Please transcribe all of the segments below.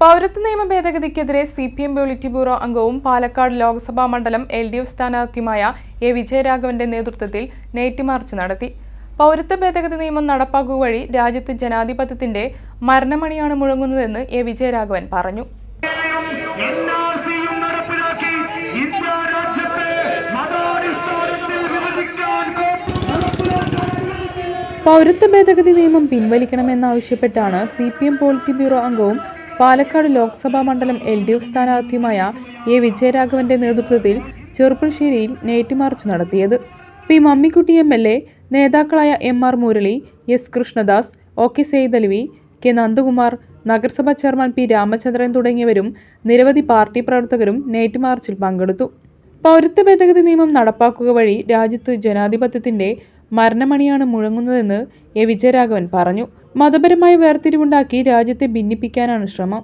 പൗരത്വ നിയമ ഭേദഗതിക്കെതിരെ C P M politburo അംഗവും പാലക്കാട് ലോക്സഭാ മണ്ഡലം എൽ ഡി എഫ് സ്ഥാനാർത്ഥിയുമായ എ വിജയരാഘവന്റെ നേതൃത്വത്തിൽ നെയ്റ്റ് മാർച്ച് നടത്തി. പൗരത്വ ഭേദഗതി നിയമം നടപ്പാക്കുക വഴി രാജ്യത്ത് ജനാധിപത്യത്തിന്റെ മരണമണിയാണ് മുഴങ്ങുന്നതെന്ന് എ വിജയരാഘവൻ പറഞ്ഞു. പൗരത്വ ഭേദഗതി നിയമം പിൻവലിക്കണമെന്നാവശ്യപ്പെട്ടാണ് C P M politburo അംഗവും പാലക്കാട് ലോക്സഭാ മണ്ഡലം എൽ ഡി എഫ് സ്ഥാനാർത്ഥിയുമായ എ വിജയരാഘവന്റെ നേതൃത്വത്തിൽ ചെറുപ്പശ്ശേരിയിൽ നൈറ്റ് മാർച്ച് നടത്തിയത്. P Mammikutty M L A നേതാക്കളായ M R Murali S Krishnadas O K Saithalavi K Nandakumar നഗരസഭാ ചെയർമാൻ പി രാമചന്ദ്രൻ തുടങ്ങിയവരും നിരവധി പാർട്ടി പ്രവർത്തകരും നൈറ്റ് മാർച്ചിൽ പങ്കെടുത്തു. പൗരത്വ ഭേദഗതി നിയമം നടപ്പാക്കുക വഴി രാജ്യത്ത് ജനാധിപത്യത്തിന്റെ മരണമണിയാണ് മുഴങ്ങുന്നതെന്ന് എ വിജയരാഘവൻ പറഞ്ഞു. മതപരമായ വേർതിരിവുണ്ടാക്കി രാജ്യത്തെ ഭിന്നിപ്പിക്കാനാണ് ശ്രമം.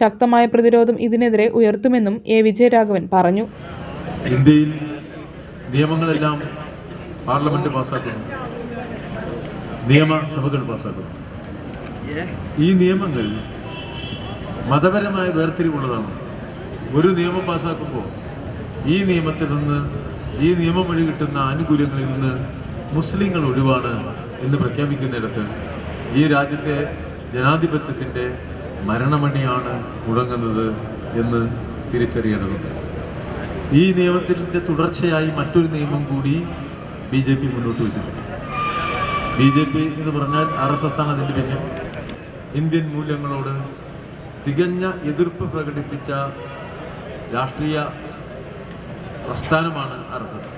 ശക്തമായ പ്രതിരോധം ഇതിനെതിരെ ഉയർത്തുമെന്നും എ. വിജയരാഘവൻ പറഞ്ഞു. ഇന്ത്യയിൽ നിയമങ്ങളെല്ലാം പാർലമെന്റ് പാസ്സാക്കുന്നു. നിയമസഭകൾ പാസ്സാക്കുന്നു. ഈ നിയമങ്ങൾ മതപരമായ വേർതിരിവുള്ളതാണ്. ഒരു നിയമം പാസ്സാക്കുമ്പോൾ ഈ നിയമത്തിൽ നിന്ന് ഈ നിയമം വഴി കിട്ടുന്ന ആനുകൂല്യങ്ങളിൽ നിന്ന് മുസ്ലിങ്ങൾ ഒഴിവാണ് എന്ന് പ്രഖ്യാപിക്കുന്നിടത്ത് ഈ രാജ്യത്തെ ജനാധിപത്യത്തിന്റെ മരണമണിയാണ് മുഴങ്ങുന്നത് എന്ന് തിരിച്ചറിയേണ്ടതുണ്ട്. ഈ നിയമത്തിന്റെ തുടർച്ചയായി മറ്റൊരു നിയമം കൂടി ബി ജെ പി മുന്നോട്ട് വെച്ചിട്ടുണ്ട്. ബി ജെ പി എന്ന് പറഞ്ഞാൽ ആർ എസ് എസ് ആണ് അതിന്റെ പിന്നിൽ. ഇന്ത്യൻ മൂല്യങ്ങളോട് തികഞ്ഞ എതിർപ്പ് പ്രകടിപ്പിച്ച രാഷ്ട്രീയ പ്രസ്ഥാനമാണ് ആർ എസ് എസ്.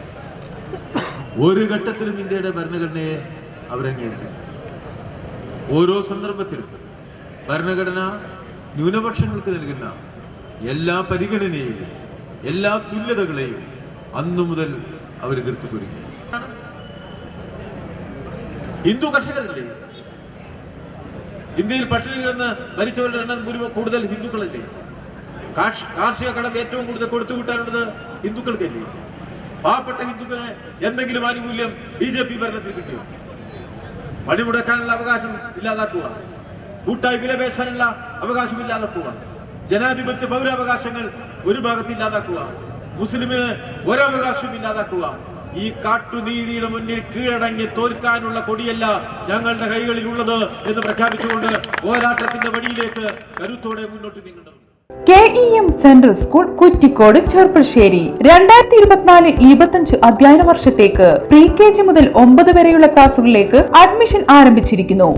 ഒരു ഘട്ടത്തിലും ഇന്ത്യയുടെ ഭരണഘടനയെ അവരംഗീകരിച്ചില്ല ഓരോ സന്ദർഭത്തിലും ഭരണഘടന ന്യൂനപക്ഷങ്ങൾക്ക് നൽകുന്ന എല്ലാ പരിഗണനയെയും എല്ലാ തുല്യതകളെയും അന്നു മുതൽ അവർ എതിർത്തു കുരുങ്ങി ഹിന്ദു കർഷകരില്ലേ? ഇന്ത്യയിൽ പട്ടിണി കിടന്ന് മരിച്ചവരുടെ എണ്ണം കൂടുതൽ ഹിന്ദുക്കളല്ലേ? കാർഷിക കടം ഏറ്റവും കൂടുതൽ കൊടുത്തു കൂട്ടാനുള്ളത് ഹിന്ദുക്കൾക്കല്ലേ? പാവപ്പെട്ട ഹിന്ദുക്കളെ എന്തെങ്കിലും ആനുകൂല്യം ബി ജെ പി ഭരണത്തിൽ കിട്ടിയോ? പണിമുടക്കാനുള്ള അവകാശം ഇല്ലാതാക്കുക. കൂട്ടായി വിലപേശാനുള്ള അവകാശം ഇല്ലാതാക്കുക. ജനാധിപത്യ പൗരാവകാശങ്ങൾ ഒരു ഭാഗത്ത് ഇല്ലാതാക്കുക. മുസ്ലിമിന് ഒരവകാശവും ഇല്ലാതാക്കുക. ഈ കാട്ടുനീതിയുടെ മുന്നിൽ കീഴടങ്ങി തോൽക്കാനുള്ള കൊടിയല്ല ഞങ്ങളുടെ കൈകളിലുള്ളത് എന്ന് പ്രഖ്യാപിച്ചുകൊണ്ട് പോരാട്ടത്തിന്റെ വഴിയിലേക്ക് കരുത്തോടെ മുന്നോട്ട് നീങ്ങേണ്ടതുണ്ട്. K E M central school Kuttikode Cherpulassery രണ്ടായിരത്തി ഇരുപത്തിനാല് ഇരുപത്തഞ്ച് അധ്യയന വർഷത്തേക്ക് പ്രീ കെ ജി മുതൽ ഒമ്പത് വരെയുള്ള ക്ലാസുകളിലേക്ക് അഡ്മിഷൻ ആരംഭിച്ചിരിക്കുന്നു.